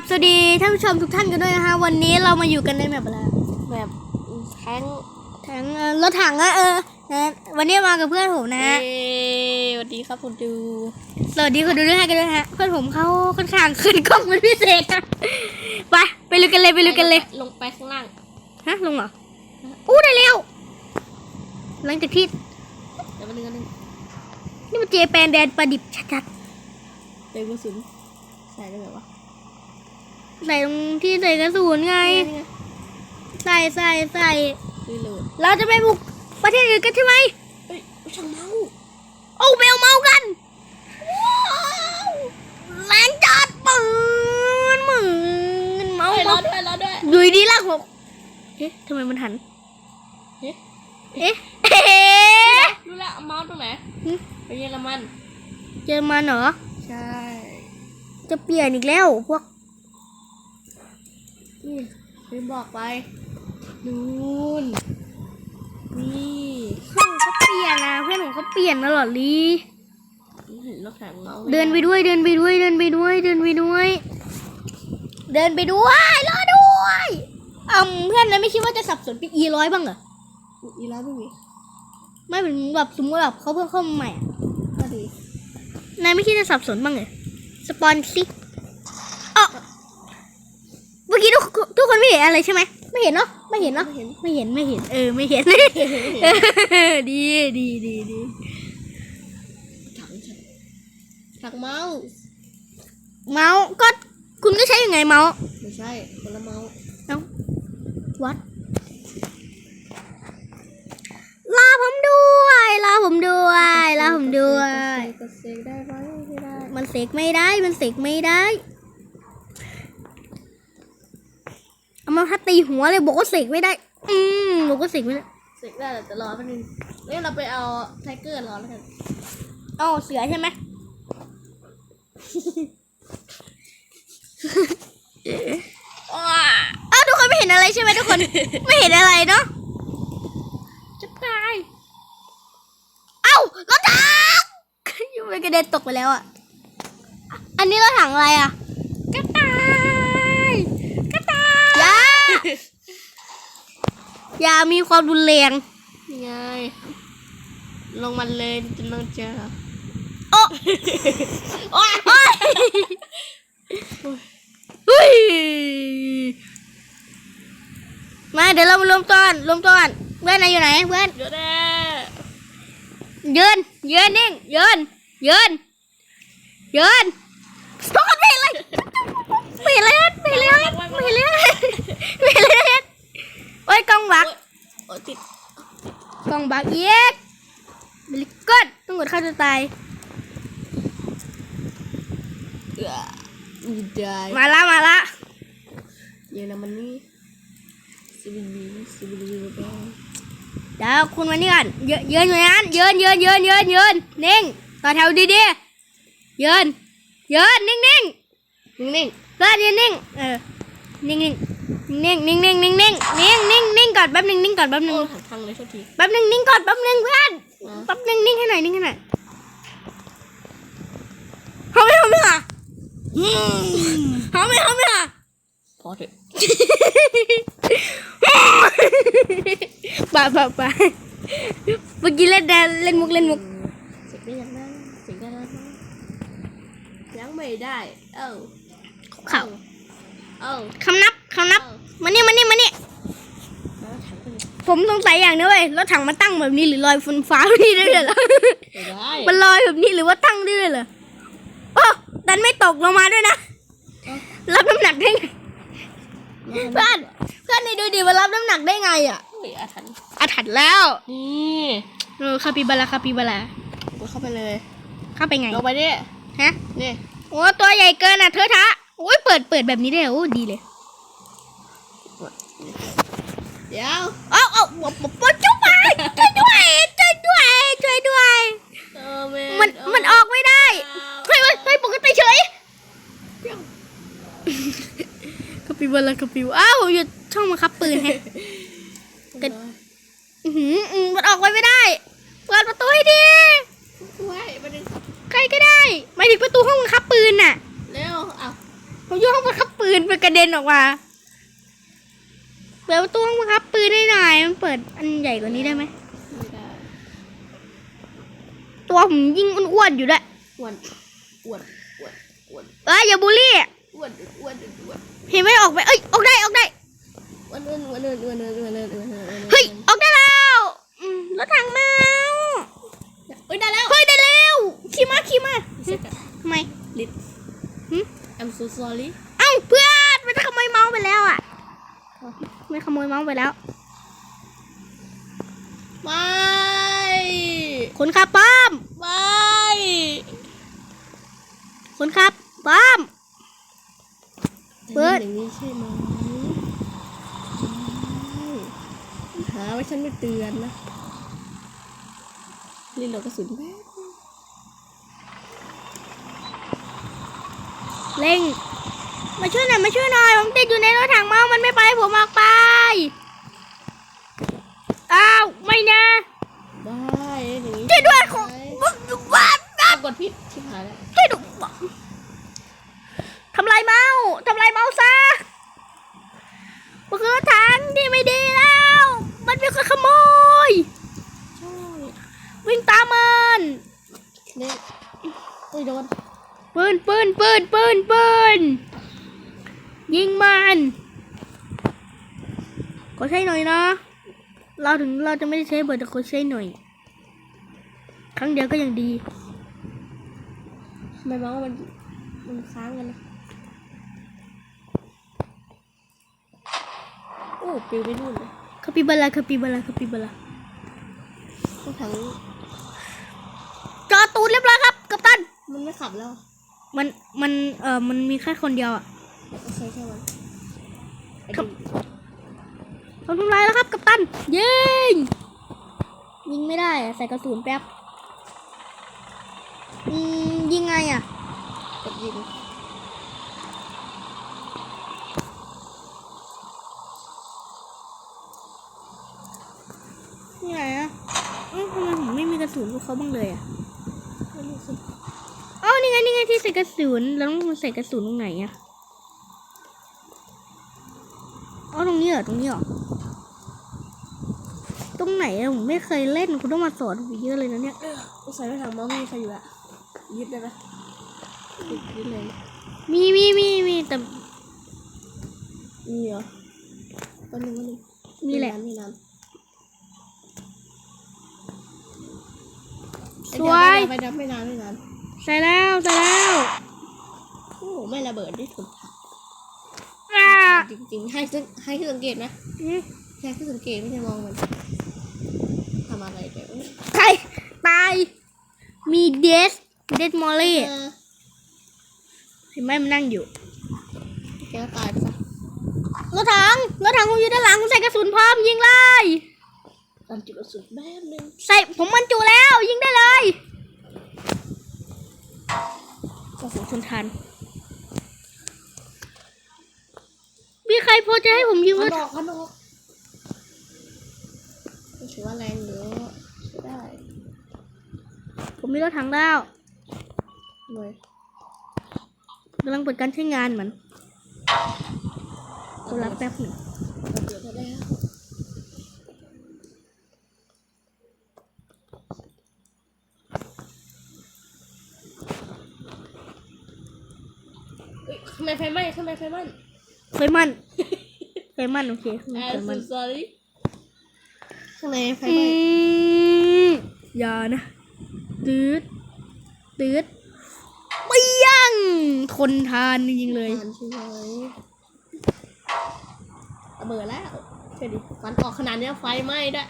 บสวัสดีท่านผู้ชมทุกท่านกันด้วยนะคะวันนี้เรามาอยู่กันในแบบอะไรแบบแท้งถังเอ่อรถถังอะเออนะวันนี้มากับเพื่อนผมนะเย้สวัสดีครับคุณดูสวัสดีคนดูด้วยกันด้วยฮะเพื่อนผมเขาค่อนข้างขึ้นกล้องเป็นพิเศษนะไปไปลุยกันเลยไปลุยกันเลย ลงไปข้างล่างฮะลงเหรออู้ได้แล้วหลังจากที่เดี๋ยวมาหนึ่งกันหนึ่งนี่มันเจแปนแดนประดิบชัดเต็มกระสุนใส่ได้แบบวะๆ ใส่ตรงที่ใส่กระสุนไงนี่ไง ใส่ใส่ใส่รีโหลดเราจะไปบุกประเทศอื่นกันใช่ไหมเฮ้ยช่างเมาโอ้เบลเมากันว้าวแรงจัดปืนหมืนเมาเฮ้ยรเมาอด้วยรอด้วยอยู่ดีๆลากหกเอ๊ะทำไมมันหันเฮ้ยเอ๊ะเอ๊ะรู้แล้วเอาเมาส์ตรงไหนหึไปเยอรมันเจอมันเหรอ ใช่ จะเปลี่ยนอีกแล้วพวก นี่ไปบอกไปนู่นนี่เพื่อนเขาเปลี่ยนนะเพื่อนผมเขาเปลี่ยนตลอดลีเห็นรถถังเมาส์หมเดินไปด้วยเดินไปด้วยเดินไปด้วย เดินไปด้วย เดินไปด้วยรอด้วยอืมเพื่อนนั้นไม่คิดว่าจะสับสนเป็นอีร้อยบ้างเหรออีร้านไม่มีไม่เป็นแบบสมมติแบบเขาเพิ่งเข้ามาใหม่อะก็ดีนายไม่คิดจะสับสนบ้างเหรอสปอนสิอ๋อเมื่อกี้ทุกทุกคนไม่เห็นอะไรใช่ไหมไม่เห็นเนาะไม่เห็นเนาะไม่เห็นไม่เห็นไม่เห็น เออไม่เห็นดีดีดีดีถังฉันถังเมาส์เมาส์ก็คุณก็ใช้ยังไงเมาส์ไม่ใช่คนละเมาส์เอ้าวัดลาผมด้วยลาผมด้วยลาผมด้วยกดเซกได้ไหมไม่ได้มันเสกไม่ได้ มันเสกไม่ได้ เอา มาพัดตีหัวเลยบอกว่าเสกไม่ได้ อืมบอกว่าเสกไม่ได้เสกได้แต่จะรอแป๊บนึงเอ้ยเราไปเอาไทเกอร์รอแล้วกันอ๋อเสือใช่ไหมอ้าอ้าวทุกคนไม่เห็นอะไรใช่ไหมทุกคน ไม่เห็นอะไรเนาะจะตาย เอ้ารถถังยูไปกระเด็นตกไปแล้วอะ อันนี้รถถังอะไรอะกระต่ายกระต่าย อย่า อย่ามีความรุนแรงนี่ไงลงมันเลยจะลงเจอโอ้โอ้ยโอ้ยเฮ้ยมาเดี๋ยวเรามารวมตัวกันรวมตัวกันเพื่อนนายอยู่ไหนเพื่อนเยอะแน่ยืนยืนนิ่งยืนยืนยืนสตอร์ไม่เลยไม่เลยไม่เลยไม่เลยไม่เลยโอ้ ยกล้องบักโอ้ยติดกล้องบักเย็กบลิกดต้องกดฆ่าตัวตายเอือมีได้มาละมาละเยอรมันนี่ซิบิลีซิบิลีแบงเดี๋ยวคุณมานี่ก่อนยืนยืนอยู่นั้นยืนยืนยืนยืนยืนนิ่งต่อแถวดีๆยืนยืนนิ่งนิ่งนิ่งเพื่อนยืนนิ่งเออนิ่งนิ่ง นิ่งนิ่งนิ่งนิ่งนิ่งนิ่งนิ่งนิ่งก่อนแป๊บนึงนิ่งก่อนแป๊บๆนึโอ้งยหันทางเลยโทษทีแป๊บนึงนิ่งก่อนแป๊บนึงเพื่อนนะแป๊บนึงนิ่งให้หน่อยนิ่งให้หน่อยเขาไม่เขาไม่ค่ะเขาไม่เขาไม่ค่ะพอเถอะป่าป่าป่าเมื่อกี้เล่นแดนเล่นมุกเล่นมุกเสกได้ยังไงเสกได้แล้วนะยังไม่ได้ เอ้าเข่าเอ้าคำนับ คำนับเอ้ามานี่มานี่มานี่แล้วถังไปเลยผมสงสัยอย่างนึงเว้ยรถถังมันตั้งแบบนี้หรือลอยบนฟ้าแบบนี้ได้เลยเหรอไม่ได้มันลอยแบบนี้หรือว่าตั้งได้เลยเหรอโอ้ดันไม่ตกลงมาด้วยนะรับน้ำหนักได้ไงเพื่อนเพื่อนในดูดิมันรับน้ำหนักได้ไงอะเฮ้ยอาถรรพ์อาถรรพ์แล้วนี่เออคาปิบาลาคาปิบาลากดเข้าไปเลย เข้าไปไงลงไปดิฮะนี่โอ้ตัวใหญ่เกินอะเธอทะโอ้ยเปิดเปิดแบบนี้ได้เหรอโอ้ดีเลย เดี๋ยวเอ้าเอ้าปปปช่วยช่วยด้วย ช่วยด้วย ช่วยด้วยเออแมันมันออกไม่ได้เฮ้ยเฮ้ยเฮ้ยปกติเฉยคาปิบาลาคาปิบาอ้าวหยุดช่องบังคับปืนแฮะกันอื้อหืออืมมันออกไปไม่ได้เปิดประตูให้ดีไว้มาดึงใครก็ได้หมายถึงประตูห้องบังคับปืนน่ะเร็วอ้าวผมอยู่ห้องบังคับปืปืนไปกระเด็นออกมา เปิดประตูห้องบังคับ ปืนได้หน่อยมันเปิดอันใหญ่กว่านี้ได้ไหมไม่ได้ตัวผมยิ่งอ้วนๆอยู่ด้วยอ้วนอ้วนอ้วนอ้วนเอ้ยอย่าบูลลี่อ้วนอ้วนอ้วนเห็นไหมออกไปเอ้ยออกได้ออกได้อ้วนอ้วนอ้วนอ้วนอ้วนอ้วนอ้วนอ้วนอ้วนอ้วนเฮ้ยออกได้แล้วอืมรถถังมาเฮ้ยได้แล้วเฮ้ยได้แล้วขี่มาขี่มาเสร็จแล้วทำไมลิฟหึ I'm so sorry เอ้าเพื่อนมันจะขโมยเมาส์ไปแล้วอะ ไม่ขโมยเมาส์ไปแล้วไม่คนขับป้อมไม่คนขับป้อมเปิดอย่างนี้ใช่ไหมใช่หาไว้ฉันไม่เตือนนะรีโหลดกระสุนแป๊บเร่ง มาช่วยหน่อยมาช่วยหน่อยผมติดอยู่ในรถถังเมาส์มันไม่ไปผมออกไปอ้าวไม่นะได้อย่างนี้ช่วยด้วยของได้ว้าวอ้าวกดผิดชิบหายแล้วช่วยด้วยทำลายเมาส์ทำลายเมาส์ซะมันคือรถถังที่ไม่ดีแล้ว มันเป็นคนขโมยใช่วิ่งตามมันเนี่ยโอ้ยโดนปืนปืนปืนปืนปืน ยิงมันขอใช้หน่อยนะ เราถึงเราจะไม่ได้ใช้เบิร์ดแต่ขอใช้หน่อย ครั้งเดียวก็ยังดีทำไมบอกว่ามันมันค้างกันนะโอ้ปิวไปนู่นเลยคาปิบาลาคาปิบาลาคาปิบาลาต้องทั้งจอดตูดเรียบร้อยครับกัปตัน มันไม่ขับแล้ว มันมันเอ่อมันมีแค่คนเดียวอะ ก็ใช้แค่มันไอ้ครับดิทำทำลายแล้วครับ กัปตัน ยิง ยิงไม่ได้อะใส่กระสุนแป๊บ อืม ยิงไงอะกดยิงนี่ไงอะเอ้าทำไมผมไม่มีกระสุนพวกเขาบ้างเลยอะไม่รู้สิเอ้านี่ไง นี่ไงที่ใส่กระสุน แล้วมันใส่กระสุนตรงไหนอะ เอ้าตรงนี้เหรอตรงนี้เหรอ ตรงไหนอะผมไม่เคยเล่นคุณต้องมาสอนผมเยอะเลยนะเนี่ยกูใส่ไม่ถังเมาส์ไม่มีใครอยู่ละยึดได้ไหมยึดยึดเลย มีมีมีมีแต่มีเหรอตัวนึงตัวนึงมีแหละมีน้ำสวยไปดับไม่นานไม่นานใส่แล้วใส่แล้วโอ้ไม่ระเบิดได้ถูกทางอ่า จริงๆ ให้ซึ่งให้คือสังเกตนะอืมแค่คือสังเกตไม่ใช่มองมันทำอะไรแบบนี้ใครตาย มีเดส เดสมอลลี่เออเห็นไหมมันนั่งอยู่แกก็ตายไปซะรถถังรถถังผมอยู่ด้านหลังผมใส่กระสุนพร้อมยิงเลยตามจุดกระสุนแป๊บนึงใส่ผมบรรจุแล้วยิงได้เลยโอ้โหทนทาน มีใครพอจะให้ผมยิงรขันถออกขันออกก็ถือว่าแรงเยอะใช้ได้ ผมมีรถถังแล้วหน่วยกำลังเปิดการใช้งานมันตัวรับแป๊บหนึ่งระเบิดไปแล้วเอ้ยทำไมไฟไหม้ทำไมไฟไหม้ ไฟมันไฟมันโอเคข้างในไฟ I'm มัน so sorry ข้างในไฟอืไหม้มอย่านะตืดตืดเปี้ยงทนทานจริงๆเลยทานใช่ไหมระเบิดแล้วเดี๋ยวดิฟันออกขนาดเนี้ยไฟไหม้ด้วย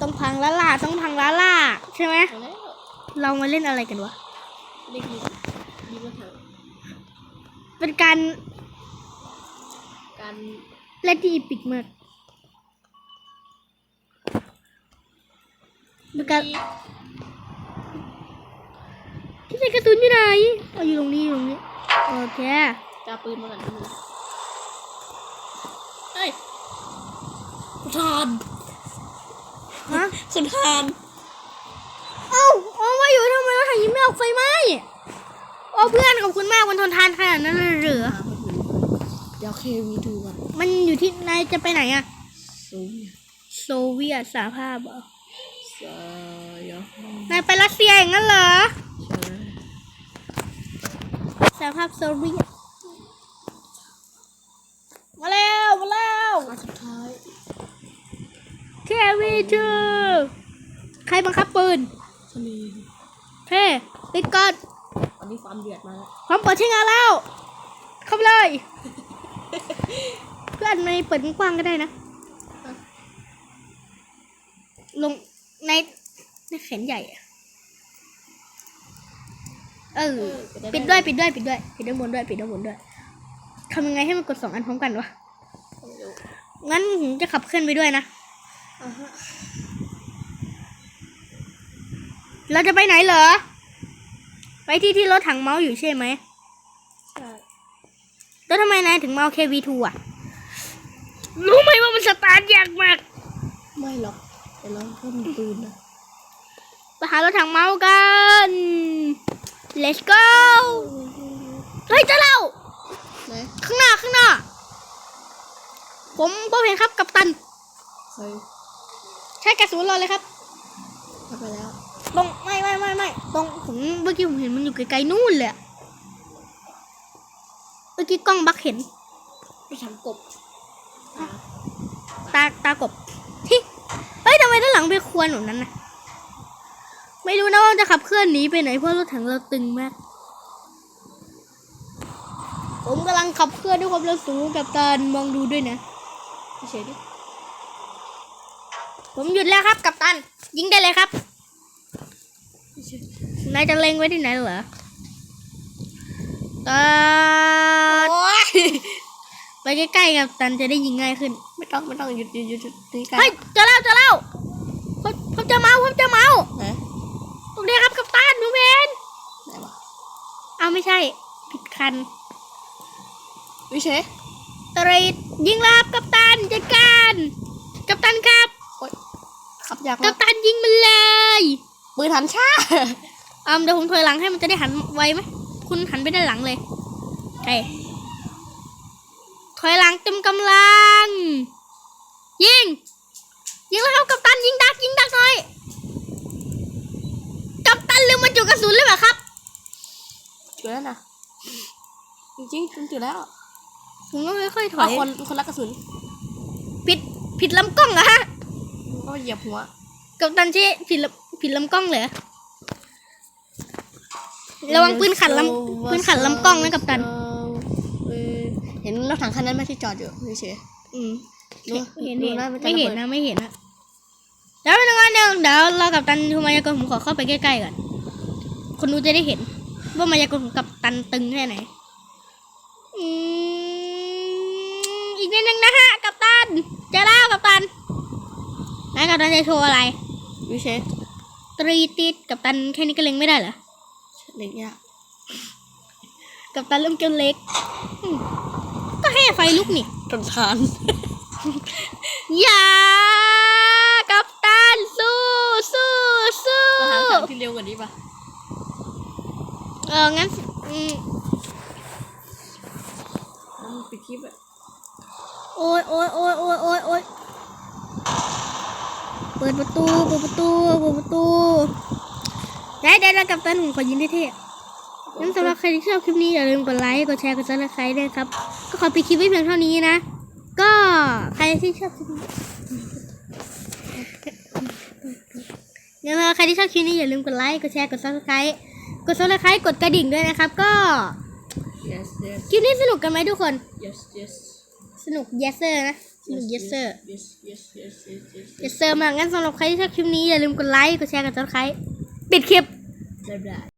ต้องพังแล้วล่ะต้องพังแล้วล่ะใช่ไหมเอาแล้วเรามาเล่นอะไรกันวะเรียกดีดีมาเถอะเป็นการ การเล่นที่อีปิกมากเป็นการที่ใส่กระสุนอยู่ไหนเอาอยู่ตรงนี้อยู่ตรงนี้โอเคจะเอาปืนมาก่อนนิดนึงเฮ้ยคุณทานฮะคุณทานเอ้าเอาว่าอยู่ทำไมรถถังยิงไม่ออกไฟไหม้โอ้เพื่อนขอบคุณมากวันทนทานขนาดนั้นเลยเหรือ มาพอดีเควีดูกันมันอยู่ที่นายจะไปไหนอะซูมโซเวียตสหภาพเหรอสายะนายไปรัสเซียอย่างนั้นเหรอใช่สหภาพโซเวียตมาแล้วมาแล้วอันสุดท้ายเควีจูใครบังคับปืนชนีเท่ติดก่อนอันนี้ความเดือดมาแล้วพร้อมเปิดใช้งานแล้ว เข้าไปเลย เพื่อนในเปิดกว้างๆก็ได้นะ ลงในในแขนใหญ่อะเออปิดด้วยปิดด้วยปิดด้วยปิดด้านบนด้วยปิดด้านบนด้วยทำยังไงให้มันกดสองอันพร้อมกันวะไม่รู้งั้นผมจะขับเคลื่อนไปด้วยนะอ่าฮะเราจะไปไหนเหรอ ไปที่ที่รถถังเมาส์อยู่ใช่ไหมใช่ แล้วทำไมนายถึงมาเอา KV2 อะ รู้ไหมว่ามันสตาร์ทยากมาก ไม่หรอกแต่เราเพิ่มปืนนะไปหารถถังเมาส์กัน let's go เฮ้ยเจะเล่าไหนข้างหน้าข้างหน้า ผมพบเห็นครับกับตัน ใครใช้กระสุนเราเลยครับเข้าไปแล้ว ตรงไม่ไม่ไม่ไม่ตรงผมเมื่อกี้ผมเห็นมันอยู่ไกลๆนู่นเลยอะเมื่อ กี้กล้องบักเห็นไปทำกบอ่าตาตากบที่เฮ้ยทำไมด้านหลังไปควรแบบนั้นนะไม่รู้นะว่าจะขับเคลื่อนหนีไปไหนเพราะรถถังเราตึงมาก ผมกำลังขับเคลื่อนด้วยความเร็วสูงกับตานมองดูด้วยนะไม่เฉยดิผมหยุดแล้วครับ กับตัน ยิงได้เลยครับไม่เฉยนายจะเล็งไว้ที่ไหนเหรอ ตาโอ้ยไปใกล้ๆกับตันจะได้ยิงง่ายขึ้น ไม่ต้องไม่ต้องหยุดหยุดหยุดหยุดตีกันเฮ้ยเจอแล้วเจอแล้วผมผมจะเมาผมจะเมาไหนตรงนี้ครับกับตันหนูเวนไหนวะเอาไม่ใช่ ผิดคันวิเฉยตรีดยิงแล้วครับกับตันจัดการกับตันครับโอ๊ยขับยากกัมาบกตันยิงมันเลย ปืนหันช้าอืมเดี๋ยวผมถอยหลังให้มันจะได้หันไวไหม คุณหันไปด้านหลังเลยใช่ถอยหลังเต็มกำลัง ยิง ยิงแล้วครับกับตันยิงดักยิงดักหน่อย กับตันลืมมันจุกกระสุนเลยเหรอครับจุดแล้วนะจริงๆจริงจุดแล้วผมก็ค่อยๆถอเอายคนคนละกระสุน ผิดผิดลำกล้องเหรอะฮะก็เหยียบหัว กับตันชี้ผิดลำผิดลำกล้องเหรอ ระวังปืนขัดลำปืนขัดลำกล้องนะกับตันเออเห็นรถถังคันนั้นไหมที่จอดอยู่วิเฉยอืมดูเห็นดูเห็นนะมันจะไม่เห็นระเบิดนะไม่เห็นนะเดี๋ยวเป็นงานเดี๋ยวเดี๋ยวเรากับตันทูมายากลผมขอเข้าไปใกล้ๆก่อนคนดูจะได้เห็น ว่ามายากลของกับตันตึงแค่ไหนอืมอีกนิดนึงนะฮะกับตันเจะเล่ากับตันนะกับตันจะโชว์อะไรวิเฉยตรีติดกับตันแค่นี้ก็เล็งไม่ได้เหรอ เล็กเนี่ยากกับตันเริ่มเกมเล็กอืมก็ให้ไฟลุกนี่จนทานอย่ากับตันสู้สู้สู้รถถังคันที่เร็วกว่านี้ปะเอองั้นอืมแล้วมันปิดคลิปอะโอ้ยโอ้ยโอ้ยโอ้ยโอ้ยโอ้ยเปิดประตู เปิดประตู เปิดประตู ได้ได้แล้วกับตันผมขอยินเท่ๆงั้นสำหรับใครที่ชอบคลิปนี้อย่าลืมกดไลค์กดแชร์กดซับสไครต์ด้วยครับ ก็ขอปิดคลิปไว้เพียงเท่านี้นะ ก็ใครที่ชอบคลิปนี้งั้นสำหรับใครที่ชอบคลิปนี้อย่าลืมกดไลค์กดแชร์กดซับสไครต์กดซับสไครต์กดกระดิ่งด้วยนะครับ ก็ yes yes คลิปนี้สนุกกันไหมทุกคน yes yes สนุก yes sir นะ สนุก yes sir yes yes yes yes yes yes sir มากงั้นสำหรับใครที่ชอบคลิปนี้อย่าลืมกดไลค์ กดแชร์ กด subscribe ปิดคลิป บ๊ายบาย